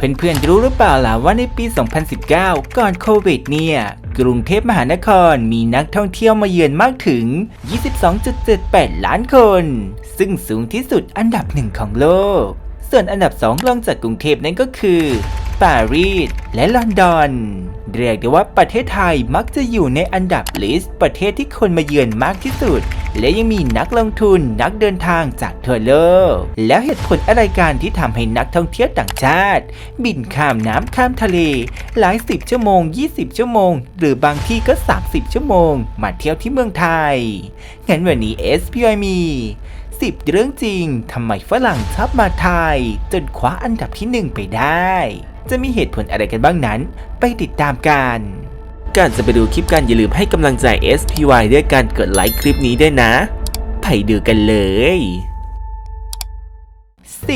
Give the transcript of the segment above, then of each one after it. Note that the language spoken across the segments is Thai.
เพื่อนๆรู้หรือเปล่าล่ะว่าในปี 2019 ก่อนโควิดเนี่ย กรุงเทพมหานครมีนักท่องเที่ยวมาเยือนมากถึง 22.78 ล้านคน ซึ่งสูงที่สุดอันดับหนึ่งของโลก ส่วนอันดับสองรองจากกรุงเทพนั่นก็คือปารีสและลอนดอน เรียกได้ว่าประเทศไทยมักจะอยู่ในอันดับลิสต์ประเทศที่คนมาเยือนมากที่สุด และยังมีนักลงทุนนักเดินทางจากทั่วโลก แล้วเหตุผลอะไรการที่ทำให้นักท่องเที่ยวต่างชาติ บินข้ามน้ำข้ามทะเล หลายสิบชั่วโมง 20 ชั่วโมง หรือบางที่ก็ 30 ชั่วโมง มาเที่ยวที่เมืองไทย งั้นวันนี้ SPI มี10เรื่องจริง ทำไมฝรั่งชอบมาไทย จนคว้าอันดับที่ 1 ไปได้ จะมีเหตุผลอะไรกันบ้างนั้น ไปติดตามกันก่อนจะไปดูคลิปกันอย่าลืมให้กำลังใจ SPY ด้วยการกดไลค์คลิปนี้ด้วยนะ ไปดูกันเลย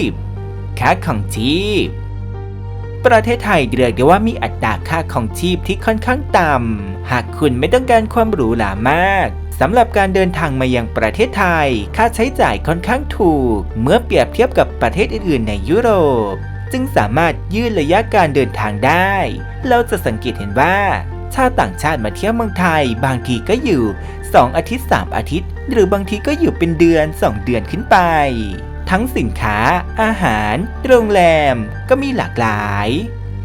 10. ค่าของชีพ ประเทศไทยเรียกได้ว่ามีอัตราค่าของชีพที่ค่อนข้างต่ำ หากคุณไม่ต้องการความหรูหรามากสำหรับการเดินทางมายังประเทศไทย ค่าใช้จ่ายค่อนข้างถูก เมื่อเปรียบเทียบกับประเทศอื่นๆในยุโรป จึงสามารถยืดระยะการเดินทางได้ เราจะสังเกตเห็นว่า ชาวต่างชาติมาเที่ยวเมืองไทย บางทีก็อยู่ 2 อาทิตย์ 3 อาทิตย์ หรือบางทีก็อยู่เป็นเดือน 2 เดือนขึ้นไป ทั้งสินค้า อาหาร โรงแรม ก็มีหลากหลาย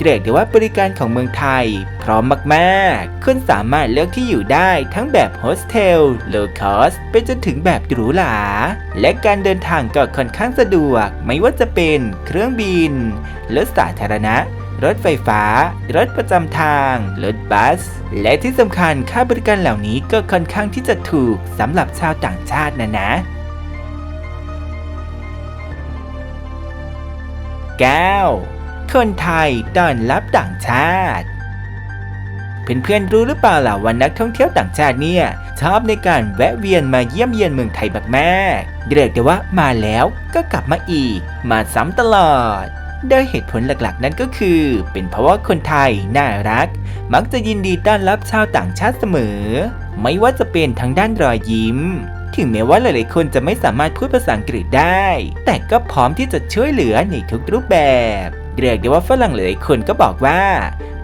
เรียกได้ว่าบริการของเมืองไทย พร้อมมากๆ คุณสามารถเลือกที่อยู่ได้ทั้งแบบโฮสเทลโลคอสไปจนถึงแบบหรูหรา และการเดินทางก็ค่อนข้างสะดวก ไม่ว่าจะเป็นเครื่องบิน รถสาธารณะ รถไฟฟ้า รถประจำทาง รถบัส และที่สำคัญค่าบริการเหล่านี้ก็ค่อนข้างที่จะถูกสำหรับชาวต่างชาตินะนะ 9. คนไทยต้อนรับต่างชาติ เพื่อนๆรู้หรือเปล่าล่ะว่านักท่องเที่ยวต่างชาติเนี่ยชอบในการแวะเวียนมาเยี่ยมเยียนเมืองไทยแบบแม่เรียกได้ว่ามาแล้วก็กลับมาอีก มาซ้ำตลอดโดยเหตุผลหลักๆ นั่นก็คือ เป็นเพราะว่าคนไทยน่ารัก มักจะยินดีต้อนรับชาวต่างชาติเสมอ ไม่ว่าจะเป็นทางด้านรอยยิ้ม ถึงแม้ว่าหลายๆคนจะไม่สามารถพูดภาษาอังกฤษได้ แต่ก็พร้อมที่จะช่วยเหลือในทุกรูปแบบ เรียกได้ว่าฝรั่งหลายคนก็บอกว่า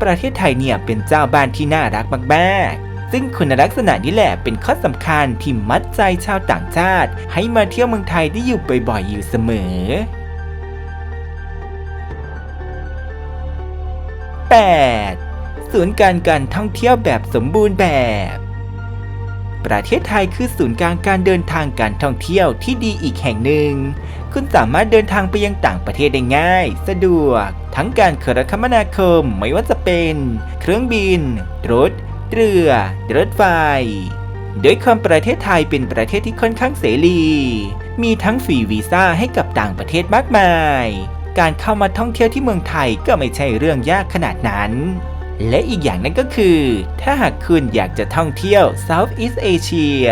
ประเทศไทยเนี่ยเป็นเจ้าบ้านที่น่ารักมากๆ ซึ่งคุณลักษณะนี้แหละเป็นข้อสำคัญที่มัดใจชาวต่างชาติ ให้มาเที่ยวเมืองไทยได้อยู่บ่อยๆอยู่เสมอ 8. ศูนย์การการท่องเที่ยวแบบสมบูรณ์แบบ ประเทศไทยคือศูนย์กลางการเดินทางการท่องเที่ยวที่ดีอีกแห่งหนึ่ง คุณสามารถเดินทางไปยังต่างประเทศได้ง่าย สะดวก ทั้งการโทรคมนาคมไม่ว่าจะเป็น เครื่องบิน รถ เรือ รถไฟโดยความประเทศไทยเป็นประเทศที่ค่อนข้างเสรี มีทั้งฟรีวีซ่าให้กับต่างประเทศมากมาย การเข้ามาท่องเที่ยวที่เมืองไทยก็ไม่ใช่เรื่องยากขนาดนั้น และอีกอย่างนั้นก็คือ ถ้าหากคุณอยากจะท่องเที่ยว Southeast Asia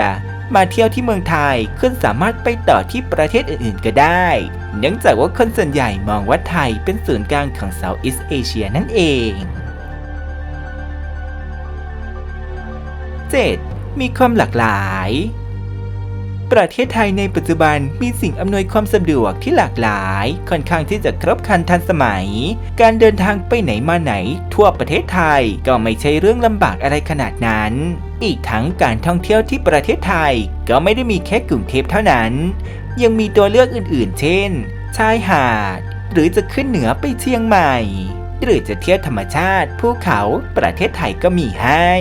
มาเที่ยวที่เมืองไทยคุณสามารถไปต่อที่ประเทศอื่นๆก็ได้ เนื่องจากว่าคนส่วนใหญ่มองว่าไทยเป็นศูนย์กลางของ Southeast Asia นั่นเอง 7. มีความหลากหลาย ประเทศไทยในปัจจุบันมีสิ่งอำนวยความสะดวกที่หลากหลาย ค่อนข้างที่จะครบครันทันสมัย การเดินทางไปไหนมาไหน ทั่วประเทศไทยก็ไม่ใช่เรื่องลำบากอะไรขนาดนั้นอีกทั้งการท่องเที่ยวที่ประเทศไทย ก็ไม่ได้มีแค่กรุงเทพเท่านั้น ยังมีตัวเลือกอื่นๆ เช่น ชายหาด หรือจะขึ้นเหนือไปเชียงใหม่ หรือจะเที่ยวธรรมชาติภูเขาประเทศไทยก็มีให้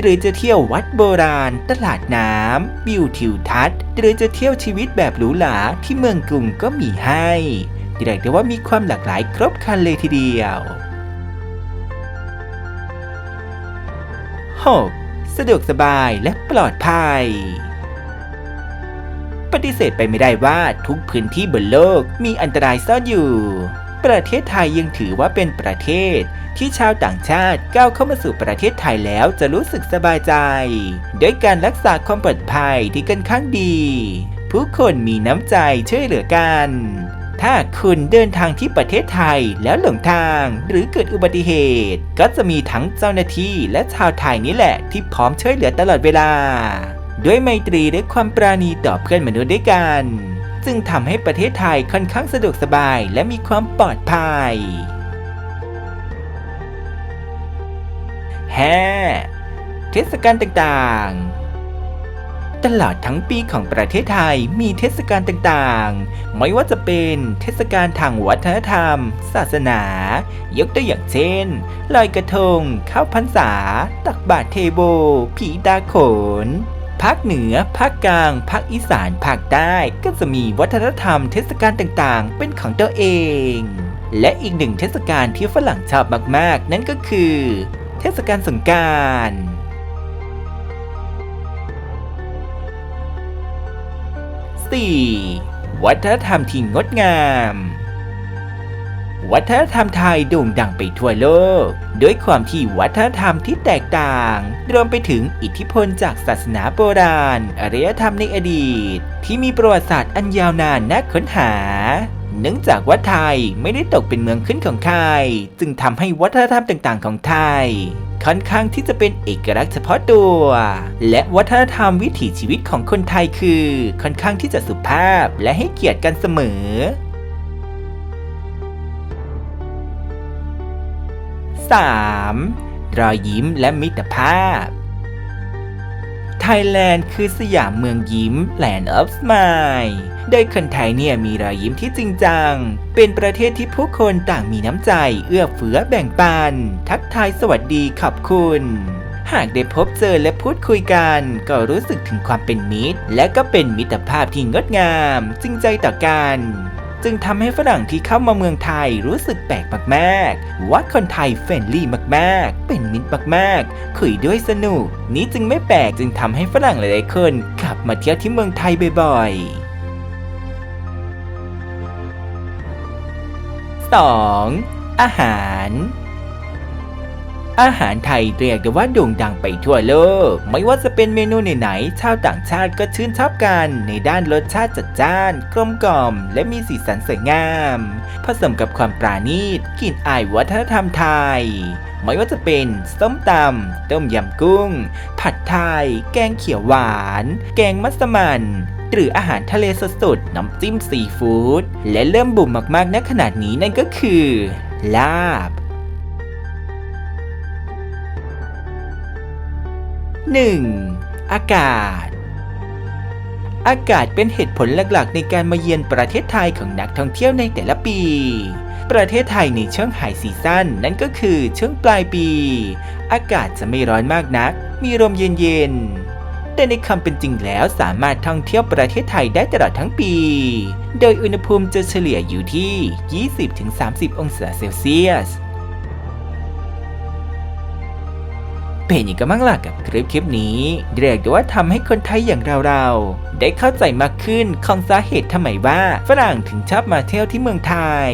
หรือจะเที่ยววัดโบราณ ตลาดน้ำวิวทิวทัศน์ หรือจะเที่ยวชีวิตแบบหรูหราที่เมืองกรุงก็มีให้เรียกได้ว่ามีความหลากหลายครบครันเลยทีเดียว 6. สะดวกสบายและปลอดภัยปฏิเสธไปไม่ได้ว่าทุกพื้นที่บนโลกมีอันตรายซ่อนอยู่ ประเทศไทยยังถือว่าเป็นประเทศ ที่ชาวต่างชาติก้าวเข้ามาสู่ประเทศไทยแล้วจะรู้สึกสบายใจด้วยการรักษาความปลอดภัยที่ค่อนข้างดี ผู้คนมีน้ำใจช่วยเหลือกัน ถ้าคุณเดินทางที่ประเทศไทยแล้วหลงทางหรือเกิดอุบัติเหตุ ก็จะมีทั้งเจ้าหน้าที่และชาวไทยนี่แหละ ที่พร้อมช่วยเหลือตลอดเวลา ด้วยไมตรีและความปราณีต่อเพื่อนมนุษย์ด้วยกัน จึงทำให้ประเทศไทยค่อนข้างสะดวกสบายและมีความปลอดภัยแฮเทศกาลต่างๆ ตลอดทั้งปีของประเทศไทยมีเทศกาลต่างๆ ไม่ว่าจะเป็นเทศกาลทางวัฒนธรรม ศาสนา ยกตัวอย่างเช่น ลอยกระทง เข้าพรรษา ตักบาตรเทโบ ผีตาขน ภาคเหนือ ภาคกลาง ภาคอีสาน ภาคใต้ ก็จะมีวัฒนธรรมเทศกาลต่างๆ เป็นของตัวเอง และอีกหนึ่งเทศกาลที่ฝรั่งชอบมากๆ นั่นก็คือ เทศกาลสงการาร 4. วัฒนธรรมที่งดงาม วัฒนธรรมไทยโด่งดังไปทั่วโลก ด้วยความที่วัฒนธรรมที่แตกต่าง รวมไปถึงอิทธิพลจากศาสนาโบราณอารยธรรมในอดีต ที่มีประวัติศาสตร์อันยาวนานน่าค้นหา เนื่องจากว่าไทยไม่ได้ตกเป็นเมืองขึ้นของใครจึงทำให้วัฒนธรรมต่างๆ ของไทยค่อนข้างที่จะเป็นเอกลักษณ์เฉพาะตัว และวัฒนธรรมวิถีชีวิตของคนไทยคือ ค่อนข้างที่จะสุภาพและให้เกียรติกันเสมอ 3. รอยยิ้มและมิตรภาพ ไทยแลนด์คือสยามเมืองยิ้ม Land of Smile โดยคนไทยเนี่ยมีรอยยิ้มที่จริงจัง เป็นประเทศที่ผู้คนต่างมีน้ำใจ เอื้อเฟื้อแบ่งปัน ทักทายสวัสดีขอบคุณ หากได้พบเจอและพูดคุยกัน ก็รู้สึกถึงความเป็นมิตร และก็เป็นมิตรภาพที่งดงาม จริงใจต่อกัน จึงทำให้ฝรั่งที่เข้ามาเมืองไทยรู้สึกแปลกมากๆ ว่าคนไทยเฟรนลี่มากๆ เป็นมิตรมากๆ คุยด้วยสนุก นี้จึงไม่แปลกจึงทำให้ฝรั่งหลายๆคนกลับมาเที่ยวที่เมืองไทยบ่อยๆ 2. อาหาร อาหารไทยเรียกได้ว่าโด่งดังไปทั่วโลก ไม่ว่าจะเป็นเมนูไหนๆชาวต่างชาติก็ชื่นชอบกันในด้านรสชาติจัดจ้าน กลมกล่อม และมีสีสันสวยงาม ผสมกับความปราณีตกลิ่นอายวัฒนธรรมไทย ไม่ว่าจะเป็นส้มตำต้มยำกุ้ง ผัดไทย แกงเขียวหวาน แกงมัสมั่นหรืออาหารทะเลสดๆน้ำจิ้มซีฟู้ดและเริ่มบุ่มมากๆณขนาดนี้นั่นก็คือ ลาบ 1. อากาศ อากาศเป็นเหตุผลหลักๆ ในการมาเยือนประเทศไทยของนักท่องเที่ยวในแต่ละปี ประเทศไทยในช่วงไฮซีซั่นนั่นก็คือช่วงปลายปี อากาศจะไม่ร้อนมากนัก มีลมเย็นๆ แต่ในความเป็นจริงแล้วสามารถท่องเที่ยวประเทศไทยได้ตลอดทั้งปี โดยอุณหภูมิจะเฉลี่ยอยู่ที่ 20-30 องศาเซลเซียส เป็นยังไงกันบ้างล่ะกับคลิปคลิปนี้ เรียกได้ว่าทำให้คนไทยอย่างเราๆ ได้เข้าใจมากขึ้นของสาเหตุทำไมว่าฝรั่งถึงชอบมาเที่ยวที่เมืองไทย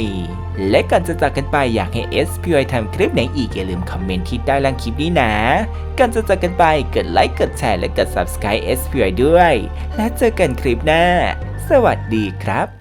และก่อนจะจากกันไปอยากให้ SPY ทำคลิปไหนอีกอย่าลืมคอมเมนต์ที่ใต้ล่างคลิปนี้นะก่อนจะจากกันไปกดไลค์กดแชร์และกด Subscribe SPY ด้วย และเจอกันคลิปหน้า สวัสดีครับ